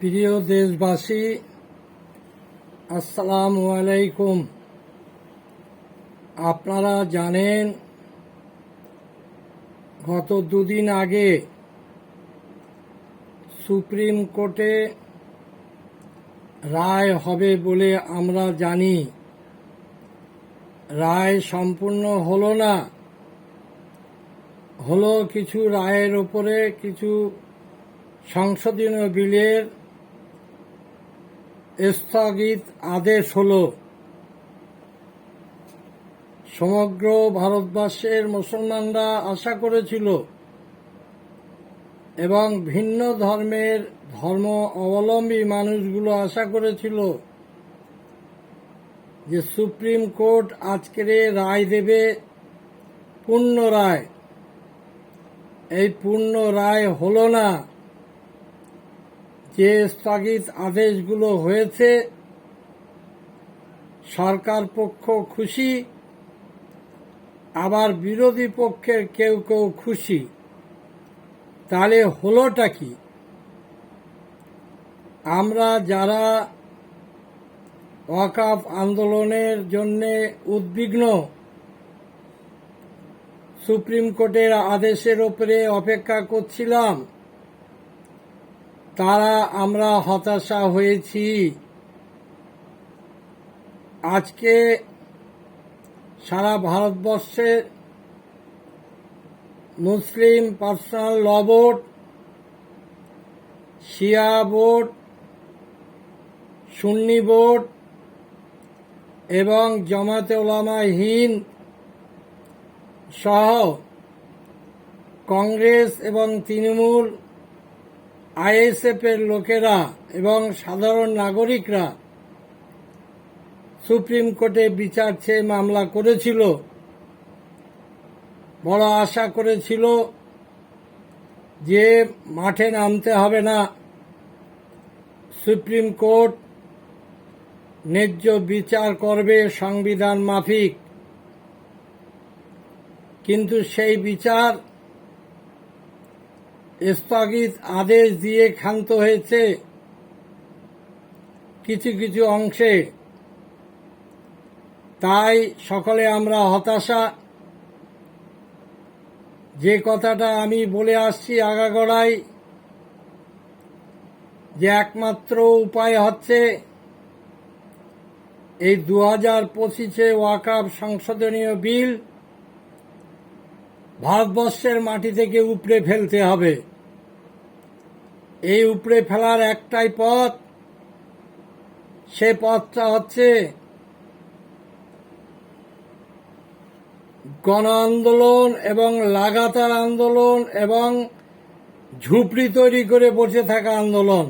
প্রিয় দেশবাসী, আসসালামু আলাইকুম। আপনারা জানেন, গত দুদিন আগে সুপ্রিম কোর্টে রায় হবে বলে আমরা জানি। রায় সম্পূর্ণ হলো না। হলো কিছু রায়ের ওপরে কিছু সংশোধনীয় বিলের স্থগিত আদেশ হল, সমগ্র ভারতবর্ষের মুসলমানরা আশা করেছিল এবং ভিন্ন ধর্মের ধর্ম অবলম্বী মানুষগুলো আশা করেছিল যে সুপ্রিম কোর্ট আজকের রায় দেবে পূর্ণ রায়। এই পূর্ণ রায় হলো না। যে স্থগিত আদেশগুলো হয়েছে, সরকার পক্ষ খুশি, আবার বিরোধী পক্ষের কেউ কেউ খুশি। তাহলে হলোটা কি? আমরা যারা ওয়াকাফ আন্দোলনের জন্য উদ্বিগ্ন, সুপ্রিম কোর্টের আদেশের ওপরে অপেক্ষা করছিলাম তারা আমরা হতাশা হয়েছি। আজকে সারা ভারতবর্ষে Muslim personal law board Shia board Sunni board এবং জমাতে ওলামা হিন্দ সহ কংগ্রেস এবং তৃণমূল আইএসএফের লোকেরা এবং সাধারণ নাগরিকরা সুপ্রিম কোর্টে বিচার চেয়ে মামলা করেছিল। বড় আশা করেছিল যে মাঠে নামতে হবে না। সুপ্রিম কোর্ট ন্যায্য বিচার করবে সংবিধান মাফিক। কিন্তু সেই বিচার স্থগিত আদেশ দিয়ে ক্ষান্ত হয়েছে কিছু কিছু অংশে। তাই সকলে আমরা হতাশা। যে কথাটা আমি বলে আসছি আগাগড়াই, যে একমাত্র উপায় হচ্ছে এই দু হাজার পঁচিশে ওয়াকাব সংশোধনীয় বিল ভারতবর্ষের মাটি থেকে উপড়ে ফেলতে হবে। এই উপড়ে ফেলার একটাই পথ, সে পথটা হচ্ছে গণ আন্দোলন এবং লাগাতার আন্দোলন এবং ঝুপড়ি তৈরি করে বসে থাকা আন্দোলন।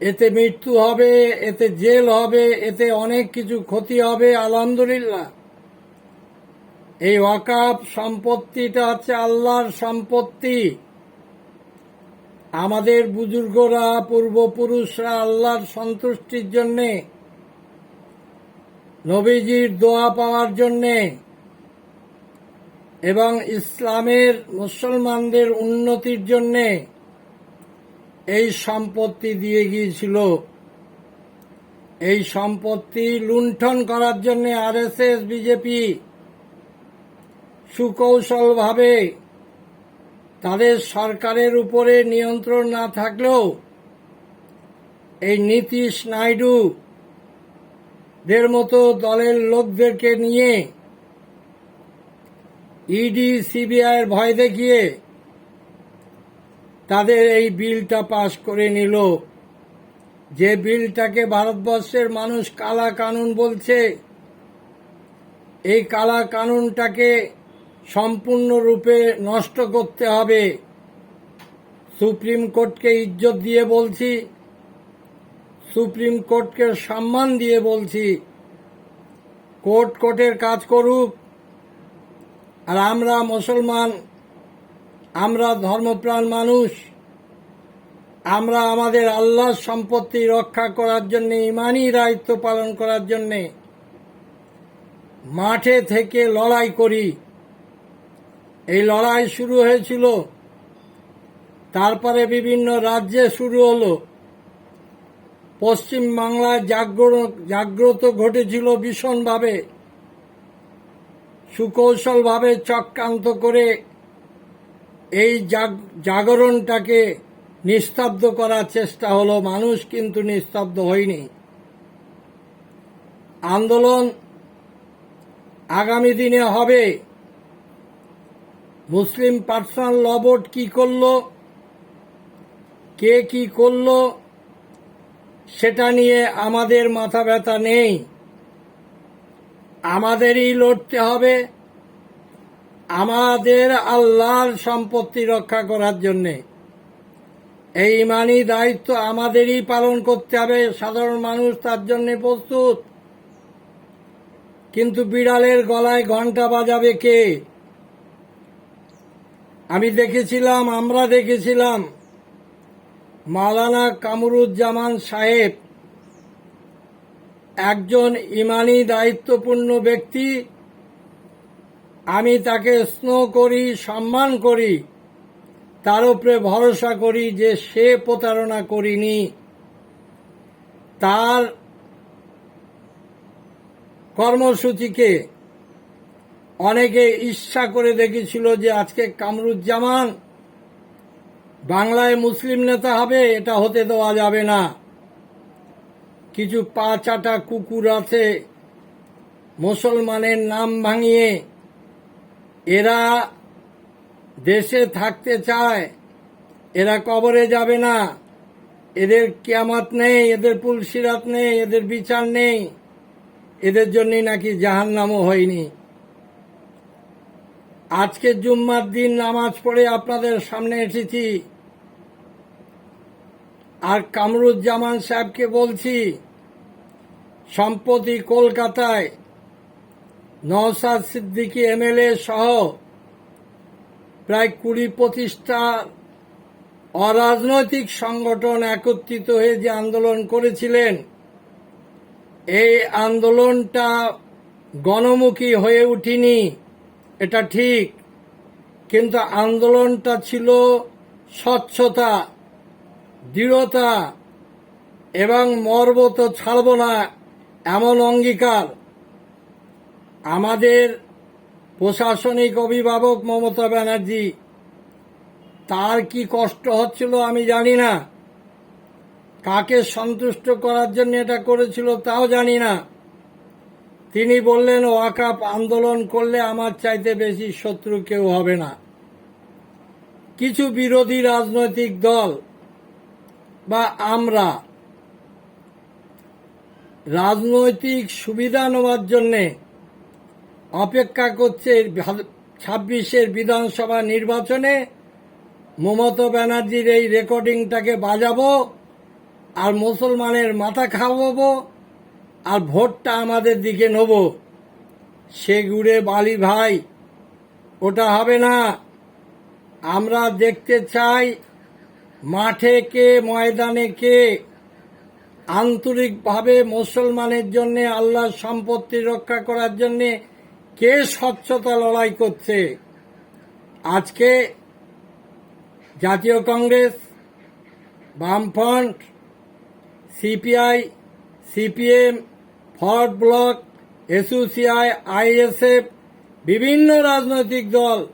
এতে মৃত্যু হবে, এতে জেল হবে, এতে অনেক কিছু ক্ষতি হবে, আলহামদুলিল্লাহ। এই ওয়াকাপ সম্পত্তিটা হচ্ছে আল্লাহর সম্পত্তি। আমাদের বুজুর্গরা, পূর্বপুরুষরা আল্লাহর সন্তুষ্টির জন্যে, নবীজির দোয়া পাওয়ার জন্যে এবং ইসলামের মুসলমানদের উন্নতির জন্যে এই সম্পত্তি দিয়ে গিয়েছিল। এই সম্পত্তি লুণ্ঠন করার জন্য আরএসএস, বিজেপি সুকৌশলভাবে তাদের সরকারের উপরে নিয়ন্ত্রণ না থাকলেও এই নীতিশ নাইডু দের মতো দলের লোকদেরকে নিয়ে ইডি, সিবিআইয়ের ভয় দেখিয়ে তাদের এই বিলটা পাশ করে নিল। যে বিলটাকে ভারতবর্ষের মানুষ কালা কানুন বলছে, এই কালা কানুনটাকে সম্পূর্ণরূপে নষ্ট করতে হবে। সুপ্রিম কোর্টকে ইজ্জত দিয়ে বলছি, সুপ্রিম কোর্টকে সম্মান দিয়ে বলছি, কোর্ট কোর্টের কাজ করুক। আর আমরা মুসলমান, আমরা ধর্মপ্রাণ মানুষ, আমরা আমাদের আল্লাহর সম্পত্তি রক্ষা করার জন্যে, ইমানই দায়িত্ব পালন করার জন্যে, মাঠে থেকে লড়াই করি। এই লড়াই শুরু হয়েছিল। তারপরে বিভিন্ন রাজ্যে শুরু হলো। পশ্চিম বাংলায় জাগ্রত জাগ্রত ঘটেছিল ভীষণভাবে। সুকৌশলভাবে চক্রান্ত করে এই জাগ- জাগরণটাকে নিস্তব্ধ করার চেষ্টা হলো। মানুষ কিন্তু নিস্তব্ধ হয়নি। আন্দোলন আগামী দিনে হবে। মুসলিম পার্সোনাল ল বোর্ড কি করল? কে কি করল? সেটা নিয়ে আমাদের মাথা ব্যথা নেই। আমাদেরই লড়তে হবে। আমাদের আল্লাহর সম্পত্তি রক্ষা করার জন্যে। এই ইমানি দায়িত্ব আমাদেরই পালন করতে হবে। সাধারণ মানুষ তার জন্য প্রস্তুত। কিন্তু বিড়ালের গলায় ঘণ্টা বাজাবে কে? আমি দেখেছিলাম, আমরা দেখেছিলাম। মালানা কামরুজ্জামান সাহেব একজন ইমানি দায়িত্বপূর্ণ ব্যক্তি। আমি তাকে স্নেহ করি, সম্মান করি, তার উপরে ভরসা করি যে সে প্রতারণা করিনি। তার কর্মসূচিকে অনেকে ঈর্ষা করে দেখেছিল যে আজকে কামরুজ্জামান বাংলায় মুসলিম নেতা হবে, এটা হতে দেওয়া যাবে না। কিছু পা চাটা কুকুর আছে, মুসলমানের নাম ভাঙিয়ে এরা দেশে থাকতে চায়, এরা কবরে যাবে না। এদের কেয়ামাত নেই, এদের পুলসিরাত নেই, এদের বিচার নেই, এদের জন্যই নাকি জাহান্নামও হয়নি। আজকে জুম্মার দিন নামাজ পড়ে আপনাদের সামনে এসেছি। আর কামরুজ্জামান সাহেবকে বলছি, সম্প্রতি কলকাতায় নওসাদ সিদ্দিকী এমএলএ সহ প্রায় কুড়ি পঁচিশটা অরাজনৈতিক সংগঠন একত্রিত হয়ে যে আন্দোলন করেছিলেন, এই আন্দোলনটা গণমুখী হয়ে উঠিনি। এটা ঠিক, কিন্তু আন্দোলনটা ছিল স্বচ্ছতা, দৃঢ়তা এবং মর্ব তো ছাড়ব না, এমন অঙ্গীকার। আমাদের প্রশাসনিক অভিভাবক মমতা ব্যানার্জি, তার কি কষ্ট হচ্ছিল আমি জানি না। কাকে সন্তুষ্ট করার জন্য এটা করেছিল তাও জানি না। তিনি বললেন ওয়াকাপ আন্দোলন করলে আমার চাইতে বেশি শত্রু কেউ হবে না। কিছু বিরোধী রাজনৈতিক দল বা আমরা রাজনৈতিক সুবিধা নেওয়ার জন্যে অপেক্ষা করছে ছাব্বিশের বিধানসভা নির্বাচনে মমতা ব্যানার্জির এই রেকর্ডিংটাকে বাজাবো আর মুসলমানের মাথা খাওয়াবো। আর ভোটটা আমাদের দিকে নেব। সে গুড়ে বালি ভাই, ওটা হবে না। আমরা দেখতে চাই মাঠে কে, ময়দানে কে। আন্তরিকভাবে মুসলমানের জন্য, আল্লাহর সম্পত্তি রক্ষা করার জন্যে কে স্বচ্ছতা লড়াই করছে? আজকে জাতীয় কংগ্রেস, বামফ্রন্ট, CPI, CPM Forward Bloc, SUCI, ISF, বিভিন্ন রাজনৈতিক দল,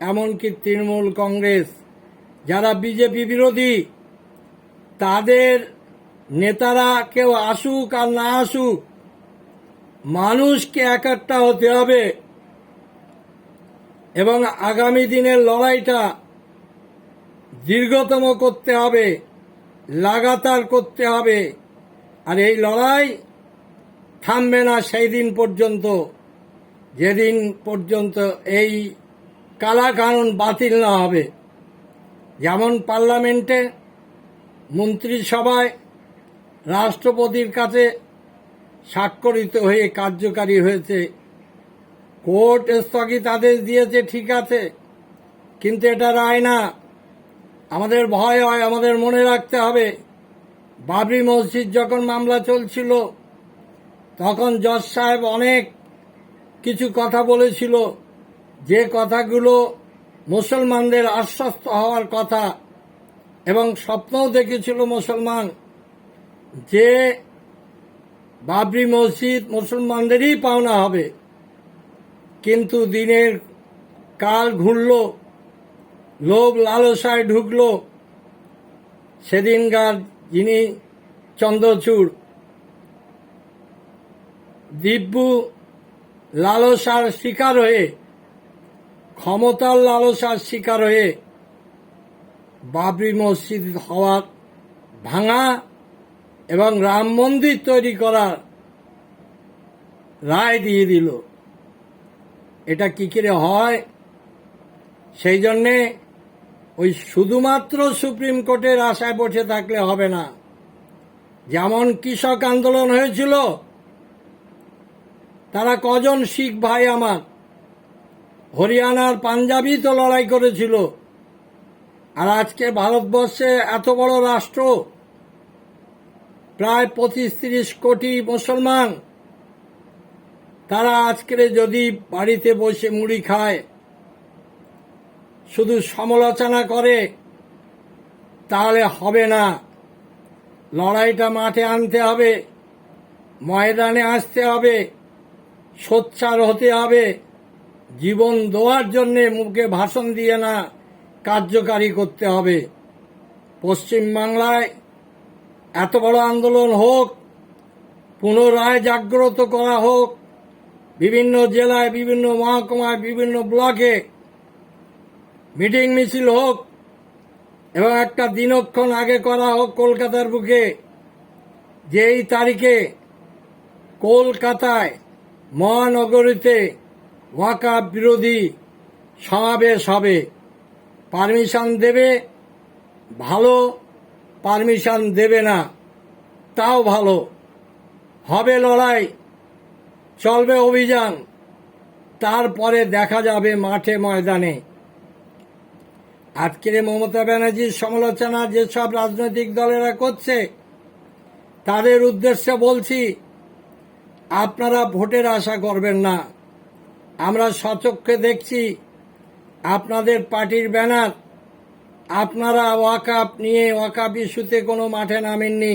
এমনকি তৃণমূল কংগ্রেস, যারা বিজেপি বিরোধী, তাদের নেতারা কেউ আসুক আর না আসুক, মানুষকে একাট্টা হতে হবে। এবং আগামী দিনের লড়াইটা দীর্ঘতম করতে হবে, লাগাতার করতে হবে। আর এই লড়াই থামবে না সেই দিন পর্যন্ত, যেদিন পর্যন্ত এই কালা কানুন বাতিল না হবে। যেমন পার্লামেন্টে মন্ত্রিসভায় রাষ্ট্রপতির কাছে স্বাক্ষরিত হয়ে কার্যকারী হয়েছে, কোর্ট স্থগিত আদেশ দিয়েছে, ঠিক আছে, কিন্তু এটা রায় না। আমাদের ভয় হয়, আমাদের মনে রাখতে হবে। বাবরি মসজিদ যখন মামলা চলছিল তখন জজ সাহেব অনেক কিছু কথা বলেছিল। যে কথাগুলো মুসলমানদের আশ্বস্ত হওয়ার কথা এবং স্বপ্নও দেখেছিল মুসলমান, যে বাবরি মসজিদ মুসলমানদেরই পাওনা হবে। কিন্তু দিনের কাল ঘুরল, লোভ লালসায় ঢুকল। সেদিনকার যিনি চন্দ্রচূড় দিব্যু লালসার শিকার হয়ে, ক্ষমতার লালসার শিকার হয়ে বাবরি মসজিদ হওয়ার ভাঙা এবং রাম মন্দির তৈরি করার রায় দিয়ে দিল। এটা কি করে হয়? সেই জন্যে ওই শুধুমাত্র সুপ্রিম কোর্টের আশায় বসে থাকলে হবে না। যেমন কৃষক আন্দোলন হয়েছিল তারা কজন শিখ ভাই আমার? হরিয়ানার পাঞ্জাবি তো লড়াই করেছিল। আর আজকে ভারতবর্ষে এত বড় রাষ্ট্র। প্রায় পঁচিশ তিরিশ কোটি মুসলমান। তারা আজকের যদি বাড়িতে বসে মুড়ি খায়, শুধু সমালোচনা করে, তাহলে হবে না। লড়াইটা মাঠে আনতে হবে, ময়দানে আসতে হবে। সোচ্চার হতে হবে। জীবন দেওয়ার জন্যে মুখে ভাষণ দিয়ে না কার্যকারী করতে হবে। পশ্চিমবাংলায় এত বড় আন্দোলন হোক, পুনরায় জাগ্রত করা হোক, বিভিন্ন জেলায়, বিভিন্ন মহকুমায়, বিভিন্ন ব্লকে মিটিং মিছিল হোক, এবং একটা দিনক্ষণ আগে করা হোক কলকাতার বুকে যে এই তারিখে কলকাতায় মহানগরীতে ওয়াকা বিরোধী সমাবেশ হবে। পারমিশন দেবে? ভালো পারমিশন দেবে না। তাও ভালো। হবে লড়াই। চলবে অভিযান। তারপরে দেখা যাবে মাঠে ময়দানে। আজকের মমতা ব্যানার্জির সমালোচনা যেসব রাজনৈতিক দলেরা করছে, তাদের উদ্দেশ্যে বলছি আপনারা ভোটের আশা করবেন না। আমরা সচক্ষে দেখছি আপনাদের পার্টির ব্যানার। আপনারা ওয়াকাপ নিয়ে ওয়াকাপ ইস্যুতে কোনো মাঠে নামেননি।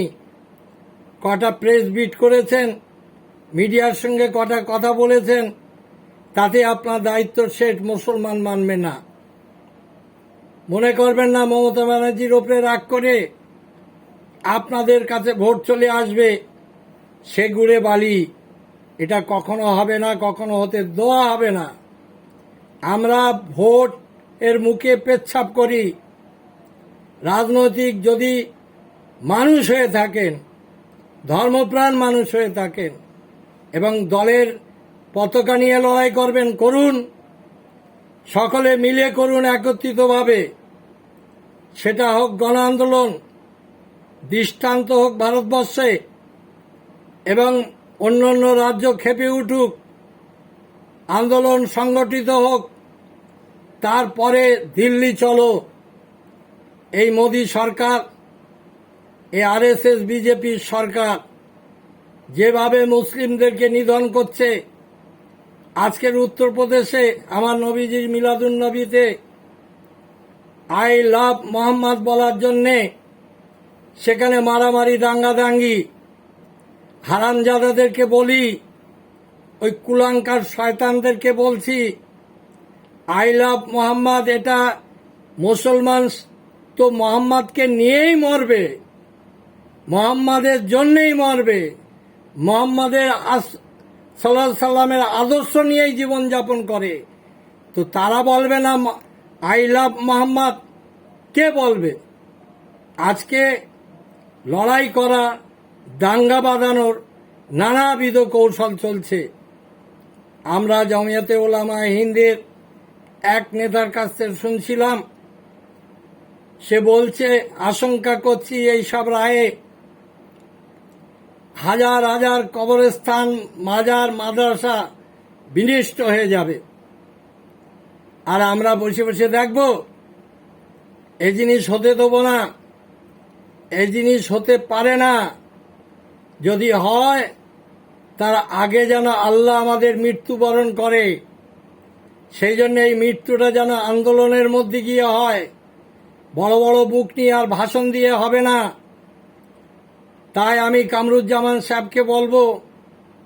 কটা প্রেস বিট করেছেন, মিডিয়ার সঙ্গে কটা কথা বলেছেন, তাতে আপনার দায়িত্ব শেষ মুসলমান মানবে না। মনে করবেন না, মমতা ব্যানার্জির ওপরে রাগ করে আপনাদের কাছে ভোট চলে আসবে, সে গুড়ে বালি। এটা কখনো হবে না, কখনো হতে দেওয়া হবে না। আমরা ভোট এর মুখে পেচ্ছাপ করি। রাজনৈতিক যদি মানুষ হয়ে থাকেন, ধর্মপ্রাণ মানুষ হয়ে থাকেন এবং দলের পতাকা নিয়ে লড়াই করবেন, করুন। সকলে মিলে করুন একত্রিতভাবে। সেটা হোক গণ আন্দোলন, দৃষ্টান্ত হোক ভারতবর্ষে এবং অন্য অন্য রাজ্য খেপে উঠুক, আন্দোলন সংগঠিত হোক, তারপরে দিল্লি চলো। এই মোদী সরকার, এই আরএসএস, বিজেপির সরকার যেভাবে মুসলিমদেরকে নিধন করছে, আজকের উত্তরপ্রদেশে আমার নবীজির মিলাদুন নবীতে আই লাভ মোহাম্মদ বলার জন্যে সেখানে মারামারি দাঙ্গাদাঙ্গি হারামজাদাদেরকে বলি, ওই কুলাঙ্কার শয়তানদেরকে বলছি আই লাভ মোহাম্মদ এটা মুসলমান তো মোহাম্মদকে নিয়েই মরবে, মোহাম্মদের জন্যেই মরবে, মোহাম্মদের সাল্লাহ সাল্লামের আদর্শ নিয়েই জীবনযাপন করে। তো তারা বলবে না আই লাভ মোহাম্মদ কে বলবে? আজকে লড়াই করা দাঙ্গা বাঁধানোর নানাবিধ কৌশল চলছে। আমরা জমিয়াতে ওলামা হিন্দের এক নেতার কাছ থেকে শুনছিলাম। সে বলছে, আশঙ্কা করছি এই সব রায়ে হাজার হাজার কবরস্থান, মাজার, মাদ্রাসা বিনিষ্ট হয়ে যাবে। আর আমরা বসে বসে দেখব এই জিনিস হতে দেবো না এই জিনিস হতে পারে না। যদি হয়, তার আগে যেন আল্লাহ আমাদের মৃত্যুবরণ করে। সেই জন্য এই মৃত্যুটা যেন আন্দোলনের মধ্যে গিয়ে হয়। বড় বড় বুক নিয়ে আর ভাষণ দিয়ে হবে না। তাই আমি কামরুজ্জামান সাহেবকে বলব,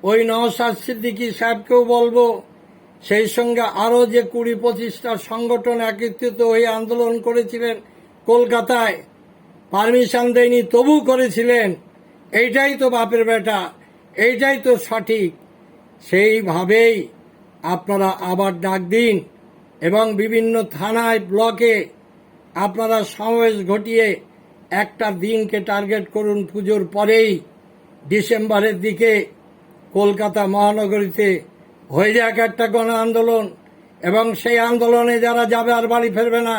ওই নওশাদ সিদ্দিকী সাহেবকেও বলব, সেই সঙ্গে আরও যে কুড়ি পঁচিশটা সংগঠন একত্রিত হয়ে আন্দোলন করেছিলেন কলকাতায়, পারমিশন দেয়নি তবু করেছিলেন। এইটাই তো বাপের বেটা, এইটাই তো সঠিক। সেইভাবেই আপনারা আবার ডাক দিন এবং বিভিন্ন থানায় ব্লকে আপনারা সমাবেশ ঘটিয়ে একটা দিনকে টার্গেট করুন পুজোর পরেই ডিসেম্বরের দিকে। কলকাতা মহানগরীতে হয়ে যাক একটা গণ আন্দোলন এবং সেই আন্দোলনে যারা যাবে আর বাড়ি ফেরবে না,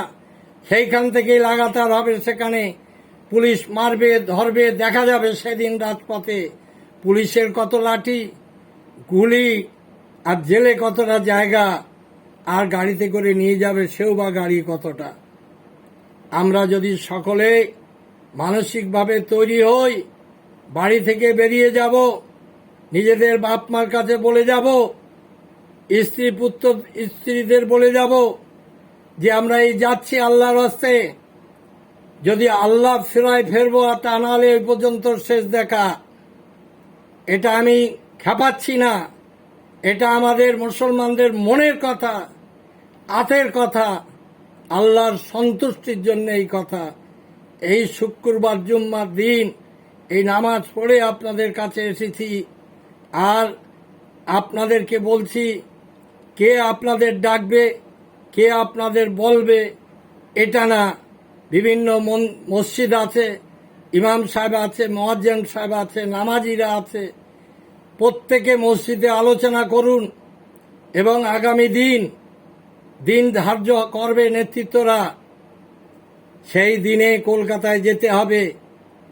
সেইখান থেকেই লাগাতার হবে সেখানে পুলিশ মারবে, ধরবে, দেখা যাবে সেদিন রাজপথে। পুলিশের কত লাঠি, গুলি, আর জেলে কতটা জায়গা, আর গাড়িতে করে নিয়ে যাবে সেও বা গাড়ি কতটা। আমরা যদি সকলে মানসিকভাবে তৈরি হই, বাড়ি থেকে বেরিয়ে যাব, নিজেদের বাপ মার কাছে বলে যাব, স্ত্রী পুত্র, স্ত্রীদের বলে যাব যে, আমরা এই যাচ্ছি আল্লাহর রাস্তে যদি আল্লাহ ফেরায় ফেরবো আর তা নাহলে ওই পর্যন্ত শেষ দেখা। এটা আমি খেপাচ্ছি না। এটা আমাদের মুসলমানদের মনের কথা, আতের কথা, আল্লাহর সন্তুষ্টির জন্য এই কথা। এই শুক্রবার জুম্মার দিন এই নামাজ পড়ে আপনাদের কাছে এসেছি। আর আপনাদেরকে বলছি, কে আপনাদের ডাকবে, কে আপনাদের বলবে, এটা না। বিভিন্ন মসজিদ আছে, ইমাম সাহেব আছে মোয়াজ্জেম সাহেব আছে, নামাজিরা আছে। প্রত্যেকে মসজিদে আলোচনা করুন এবং আগামী দিন দিন ধার্য করবে নেতৃত্বরা। সেই দিনে কলকাতায় যেতে হবে,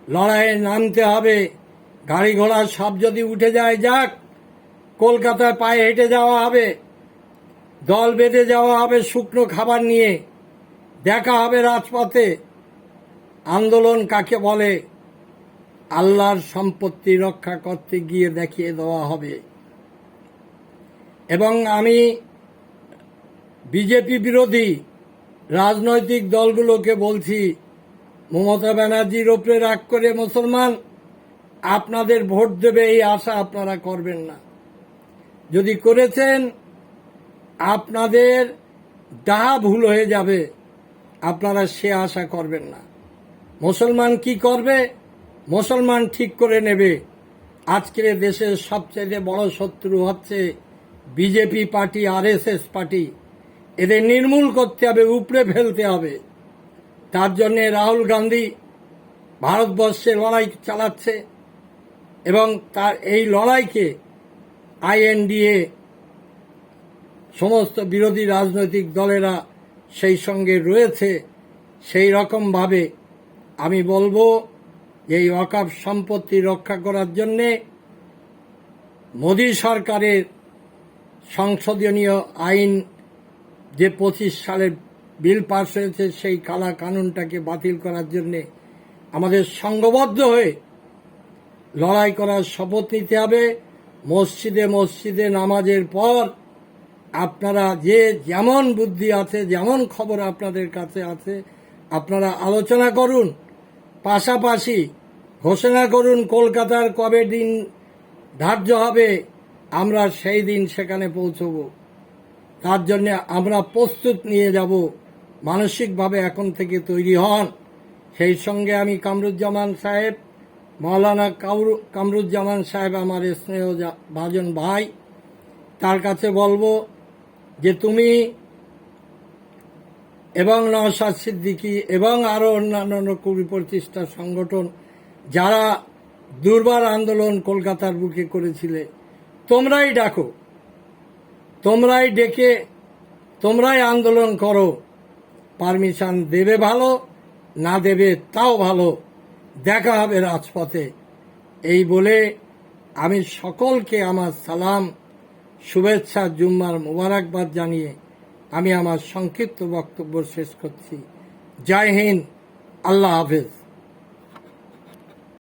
লড়াইয়ে নামতে হবে। গাড়ি ঘোড়া সব যদি উঠে যায়, যাক, কলকাতায় পায়ে হেঁটে যাওয়া হবে, দল বেঁধে যাওয়া হবে শুকনো খাবার নিয়ে। দেখা হবে রাজপথে। আন্দোলন কাকে বলে? আল্লাহর সম্পত্তি রক্ষা করতে গিয়ে দেখিয়ে দেওয়া হবে। এবং আমি বিজেপি বিরোধী রাজনৈতিক দলগুলোকে বলছি, মমতা ব্যানার্জির ওপরে রাগ করে মুসলমান, আপনাদের ভোট দেবে এই আশা আপনারা করবেন না। যদি করেছেন, আপনাদের ডাহা ভুল হয়ে যাবে। আপনারা সে আশা করবেন না। মুসলমান কি করবে? মুসলমান ঠিক করে নেবে। আজকের দেশের সবচেয়ে বড় শত্রু হচ্ছে বিজেপি পার্টি, আরএসএস পার্টি। এদের নির্মূল করতে হবে, উপড়ে ফেলতে হবে। তার জন্য রাহুল গান্ধী ভারতবর্ষে লড়াই চালাচ্ছে এবং তার এই লড়াইকে আইএনডিএ, সমস্ত বিরোধী রাজনৈতিক দলেরা সেই সঙ্গে রয়েছে সেই রকমভাবে আমি বলব এই ওয়াকাফ সম্পত্তি রক্ষা করার জন্যে মোদী সরকারের সংশোধনীয় আইন যে পঁচিশ সালের বিল পাস হয়েছে সেই কালা কানুনটাকে বাতিল করার জন্যে আমাদের সংঘবদ্ধ হয়ে লড়াই করার শপথ নিতে হবে। মসজিদে মসজিদে নামাজের পর আপনারা যে যেমন বুদ্ধি আছে, যেমন খবর আপনাদের কাছে আছে, আপনারা আলোচনা করুন। পাশাপাশি ঘোষণা করুন কলকাতার কবে দিন ধার্য হবে, আমরা সেই দিন সেখানে পৌঁছব। তার জন্য আমরা প্রস্তুত নিয়ে যাব, মানসিকভাবে এখন থেকে তৈরি হন। সেই সঙ্গে আমি কামরুজ্জামান সাহেব মৌলানা কামরু কামরুজ্জামান সাহেব আমার স্নেহ ভাজন ভাই, তার কাছে বলব যে তুমি এবং নওশাদ সিদ্দিকী এবং আরও অন্যান্য কুড়ি পঁচিশটা সংগঠন যারা দুর্বার আন্দোলন কলকাতার বুকে করেছিলে, তোমরাই ডাকো, তোমরাই ডেকে, তোমরাই আন্দোলন করো। পারমিশন দেবে ভালো, না দেবে তাও ভালো। দেখা হবে রাজপথে। এই বলে আমি সকলকে আমার সালাম শুভেচ্ছা জুম্মার মোবারকবাদ জানিয়ে আমি আমার সংক্ষিপ্ত বক্তব্য শেষ করছি। জয় হিন্দ আল্লাহ হাফেজ।